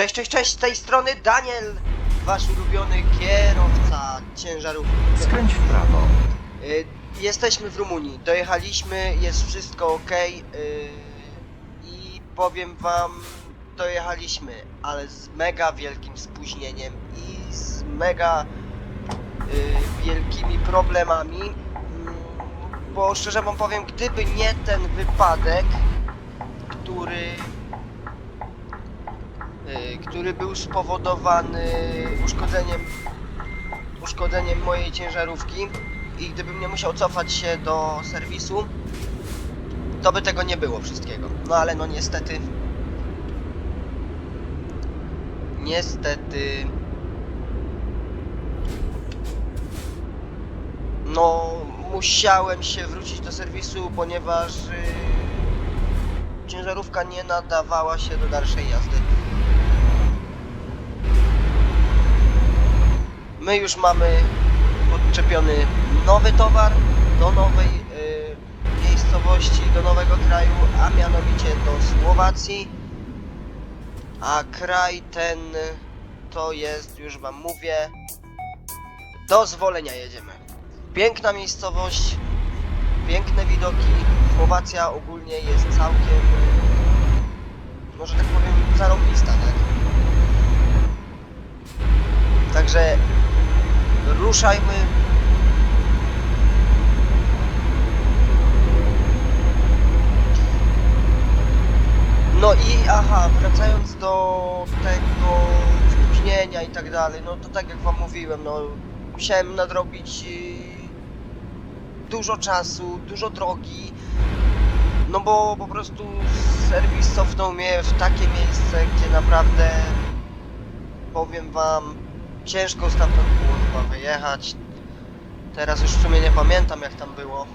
Cześć, cześć, cześć, z tej strony Daniel, wasz ulubiony kierowca ciężarówki. Skręć w prawo. Y, Jesteśmy w Rumunii, dojechaliśmy, jest wszystko ok i powiem wam, dojechaliśmy, ale z mega wielkim spóźnieniem i z mega y, wielkimi problemami, Mm, bo szczerze wam powiem, gdyby nie ten wypadek, który y, który był spowodowany uszkodzeniem uszkodzeniem mojej ciężarówki i gdybym nie musiał cofać się do serwisu, to by tego nie było wszystkiego. No ale no niestety. Niestety. No, musiałem się wrócić do serwisu, ponieważ yy, ciężarówka nie nadawała się do dalszej jazdy. My już mamy podczepiony nowy towar do nowej y, miejscowości, do nowego kraju, a mianowicie do Słowacji. A kraj ten to jest, już wam mówię, do zwolenia jedziemy. Piękna miejscowość, piękne widoki. Słowacja ogólnie jest całkiem, y, może tak powiem, zarobista, tak? Ruszajmy. No i aha, wracając do tego spóźnienia i tak dalej, no to tak jak wam mówiłem, no musiałem nadrobić yy, dużo czasu, dużo drogi, no bo po prostu serwis cofnął mnie w takie miejsce, gdzie naprawdę powiem wam, ciężko stamtąd było chyba wyjechać. Teraz już w sumie nie pamiętam jak tam było.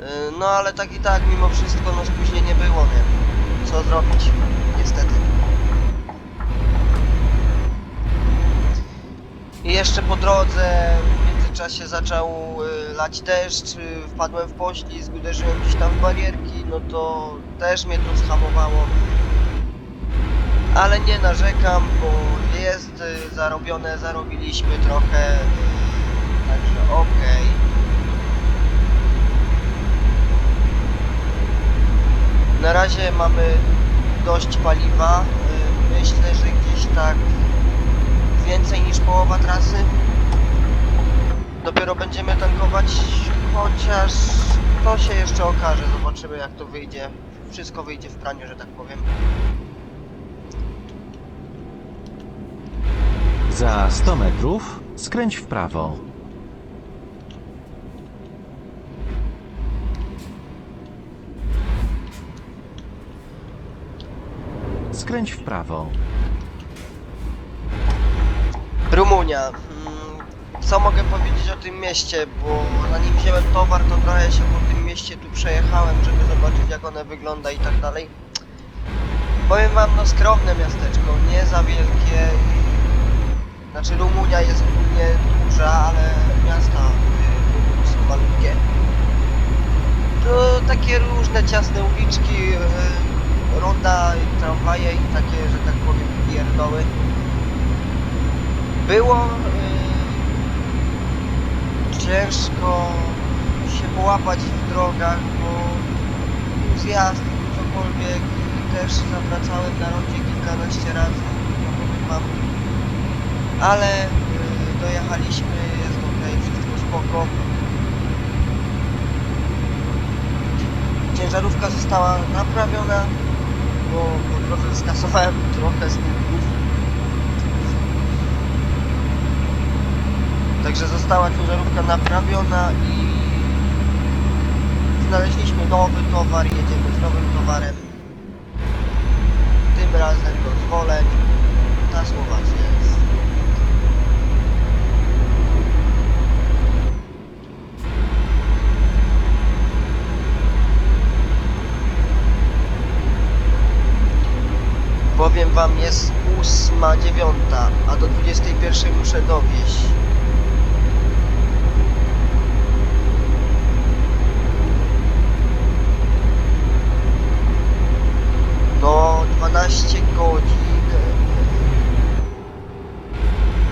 Yy, No ale tak i tak, mimo wszystko, no spóźnienie było, nie? Co zrobić? Niestety. I jeszcze po drodze w międzyczasie zaczął y, lać deszcz, y, wpadłem w poślizg, uderzyłem gdzieś tam w barierki, no to też mnie to zhamowało ale nie narzekam, bo jest y, zarobione, zarobiliśmy trochę, także okej. Na razie mamy dość paliwa, y, myślę, że gdzieś tak więcej niż połowa trasy. Dopiero będziemy tankować, chociaż to się jeszcze okaże, zobaczymy jak to wyjdzie. Wszystko wyjdzie w praniu, że tak powiem. Za 100 metrów skręć w prawo. Skręć w prawo. Rumunia. Mm, Co mogę powiedzieć o tym mieście, bo zanim wziąłem towar, to trochę się po tym mieście tu przejechałem, żeby zobaczyć jak one wygląda i tak dalej. Powiem wam, no skromne miasteczko, nie za wielkie. Znaczy Rumunia jest ogólnie duża, ale miasta y, są malutkie. To takie różne ciasne uliczki, y, ronda, tramwaje i takie, że tak powiem, pierdoły. Było y, ciężko się połapać w drogach, bo zjazd, cokolwiek, też zawracałem na rondzie kilkanaście razy, no powiem wam. Ale y, dojechaliśmy, jest ok, wszystko spoko. Ciężarówka została naprawiona, bo po drodze skasowałem trochę z długów. Także została ciężarówka naprawiona i znaleźliśmy nowy towar, jedziemy z nowym towarem. Tym razem do zwoleń na Słowację. Powiem wam, jest ósma, dziewiąta, a do 21 muszę dowieść. No, 12 godzin.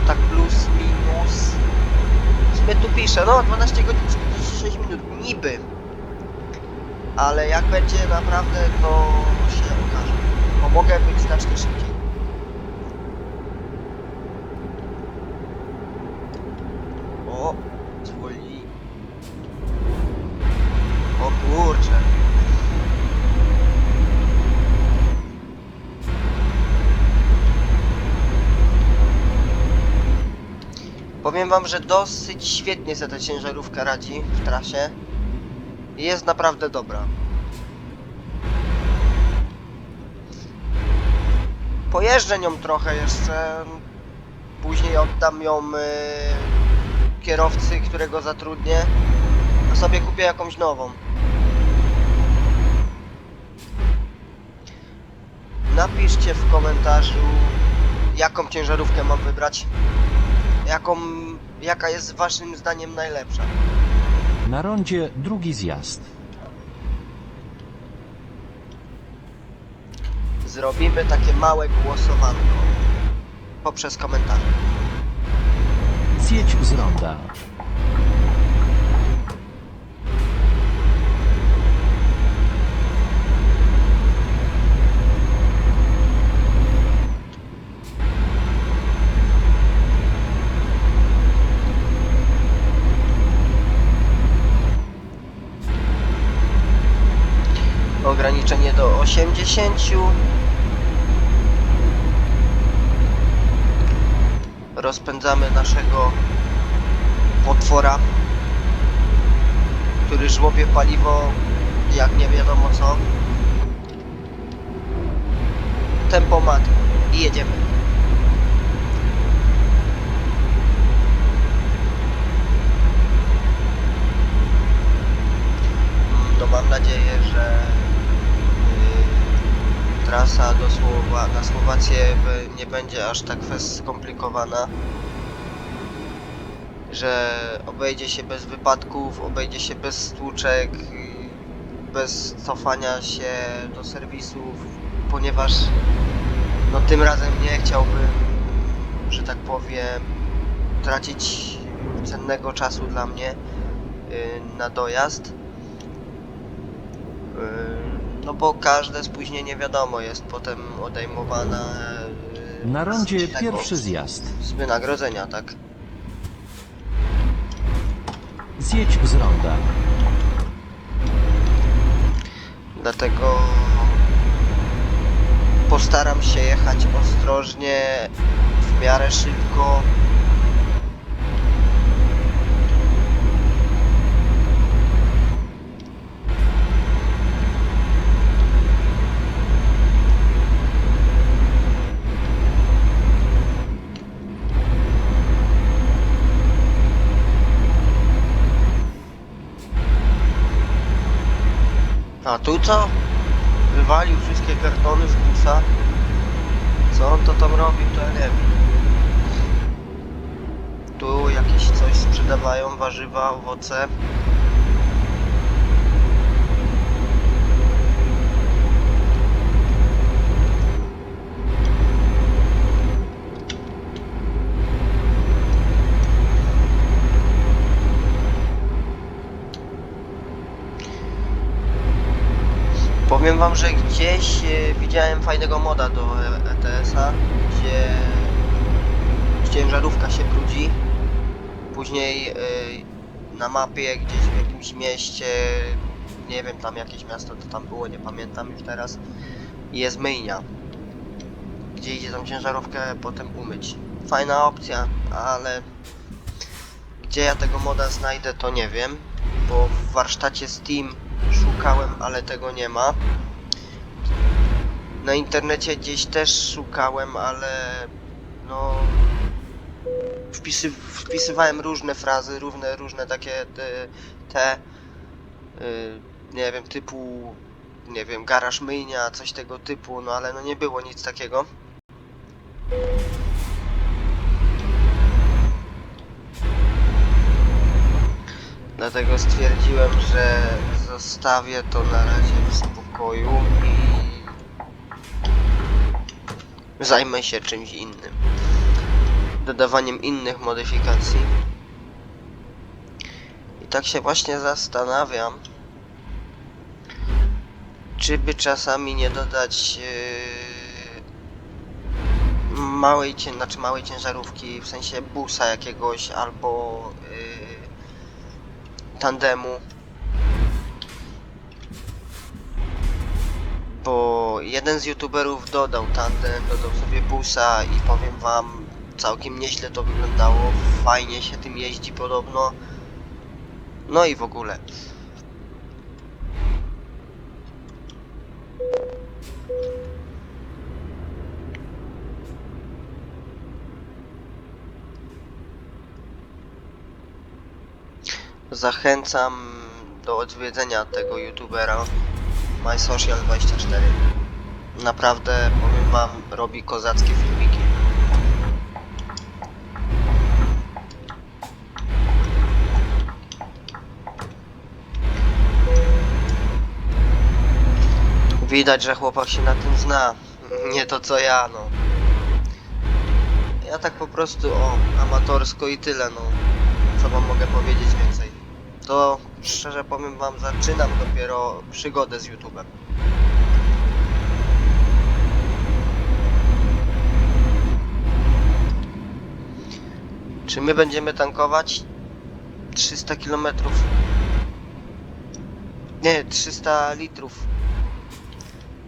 Tak plus, minus. Sobie tu piszę, no 12 godzin 46 minut, niby. Ale jak będzie naprawdę, to... Bo mogę być znacznie szybciej. O, zwolni. O kurczę. Powiem wam, że dosyć świetnie sobie ta ciężarówka radzi w trasie. Jest naprawdę dobra. Pojeżdżę nią trochę jeszcze. Później oddam ją y, kierowcy, którego zatrudnię. A sobie kupię jakąś nową. Napiszcie w komentarzu, jaką ciężarówkę mam wybrać jaką, jaka jest waszym zdaniem najlepsza. Na rondzie drugi zjazd. Zrobimy takie małe głosowanko poprzez komentarze. Zjedź z ronda. Ograniczenie do 80. Rozpędzamy naszego potwora, który żłobie paliwo jak nie wiadomo co. Tempomat i jedziemy. Trasa do Słowa, na Słowację nie będzie aż tak skomplikowana. Że obejdzie się bez wypadków, obejdzie się bez stłuczek, bez cofania się do serwisów, ponieważ no tym razem nie chciałbym, że tak powiem, tracić cennego czasu dla mnie yy, na dojazd. No bo każde spóźnienie wiadomo jest potem odejmowane yy, Na rondzie z tego- pierwszy zjazd. z wynagrodzenia, tak? Zjedź z ronda. Dlatego postaram się jechać ostrożnie, w miarę szybko. A tu co? Wywalił wszystkie kartony z busa. Co on to tam robił, to ja nie wiem. Tu jakieś coś sprzedawają, warzywa, owoce. Powiem wam, że gdzieś e, widziałem fajnego moda do E- ETS-a, gdzie ciężarówka się brudzi. Później e, na mapie gdzieś w jakimś mieście, nie wiem tam jakieś miasto to tam było, nie pamiętam już teraz, jest myjnia. Gdzie idzie tą ciężarówkę potem umyć. Fajna opcja, ale gdzie ja tego moda znajdę to nie wiem, bo w warsztacie Steam szukałem, ale tego nie ma. Na internecie gdzieś też szukałem, ale no wpisy, wpisywałem różne frazy, różne, różne takie te, te y, nie wiem, typu nie wiem, garaż myjnia, coś tego typu, no ale no nie było nic takiego. Dlatego stwierdziłem, że zostawię to na razie w spokoju i zajmę się czymś innym. Dodawaniem innych modyfikacji. tak się właśnie zastanawiam, czy by czasami nie dodać yy, małej, znaczy małej ciężarówki, w sensie busa jakiegoś albo yy, tandemu. Bo jeden z youtuberów dodał tandem, dodał sobie busa i powiem wam, całkiem nieźle to wyglądało, fajnie się tym jeździ podobno. No i w ogóle. Zachęcam do odwiedzenia tego youtubera MySocial24. Naprawdę, powiem wam, robi kozackie filmiki. Widać, że chłopak się na tym zna. Nie to co ja, no. Ja tak po prostu, o, amatorsko i tyle, no. Co wam mogę powiedzieć więcej? To, szczerze powiem wam, zaczynam dopiero przygodę z YouTube'em. Czy my będziemy tankować 300 km? Nie, 300 litrów.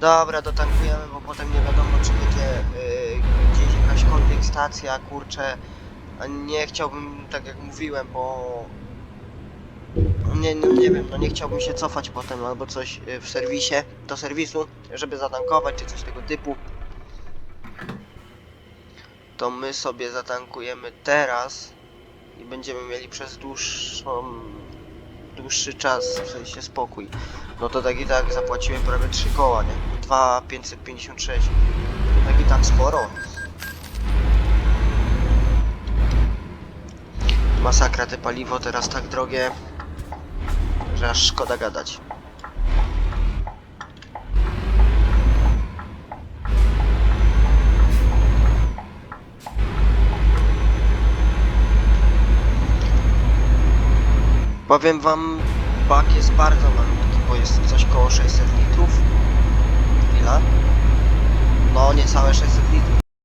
Dobra, dotankujemy, bo potem nie wiadomo, czy będzie yy, gdzieś jakaśkolwiek stacja, kurczę. Nie chciałbym, tak jak mówiłem, bo... Nie, nie, nie wiem, no nie chciałbym się cofać potem albo coś yy, w serwisie, do serwisu, żeby zatankować, czy coś tego typu. To my sobie zatankujemy teraz i będziemy mieli przez dłuższą, dłuższy czas, w sensie spokój. No to tak i tak zapłaciłem prawie 3 koła, nie? 2,556. Tak i tak sporo. Masakra, te paliwo teraz tak drogie, że aż szkoda gadać. Powiem wam, bak jest bardzo malutki, bo jest coś koło 600 litrów. Chwila. No, niecałe 600 litrów.